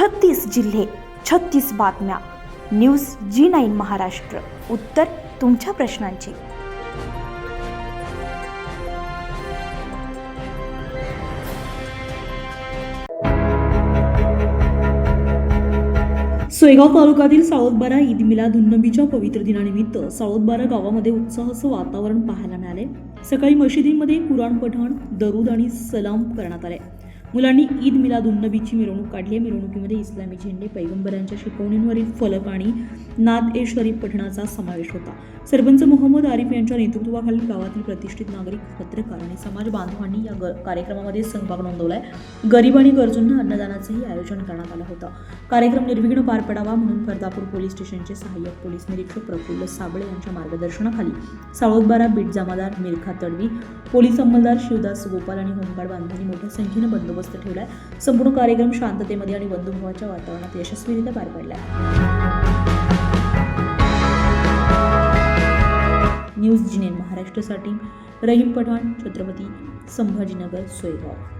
छत्तीस जिल्हे छत्तीस बातम्या. News G nine Maharashtra. उत्तर तुमच्या प्रश्नांची. सोयगाव तालुक्यातील सावतबारा ईद मिलाद उन्नबीच्या पवित्र दिनानिमित्त सावतबारा गावामध्ये उत्साहाचं वातावरण पाहायला मिळाले. सकाळी मशिदीमध्ये कुराण पठण दरूद आणि सलाम करण्यात आले. मुलांनी ईद मिलाद उन्नबीची मिरवणूक काढली आहे. मिरवणुकीमध्ये इस्लामी झेंडे पैगंबरांच्या शिकवणींवरील फलक आणि नाद ए शरीफ पठणाचा समावेश होता. सरपंच मोहम्मद आरिफ यांच्या नेतृत्वाखाली गावातील प्रतिष्ठित नागरिक पत्रकार आणि समाज बांधवांनी या ग- कार्यक्रमामध्ये सहभाग नोंदवलाय. गरीब आणि गरजूंना अन्नदानाचंही आयोजन करण्यात आलं होतं. कार्यक्रम निर्विघ्न पार पडावा म्हणून फरदापूर पोलीस स्टेशनचे सहाय्यक पोलीस निरीक्षक प्रफुल्ल साबळे यांच्या मार्गदर्शनाखाली सावळबारा बीट जमादार मिरखा तडवी पोलीस अंमलदार शिवदास गोपाल आणि होमगार्ड बांधवांनी मोठ्या संख्येनं बंदोबस्त ठेवलाय. संपूर्ण कार्यक्रम शांततेमध्ये आणि बंधुभावाच्या वातावरणात यशस्वीरित्या पार पडला न्यूज जिनेन महाराष्ट्रासाठी रहीम पठाण छत्रपती संभाजीनगर सोयगाव.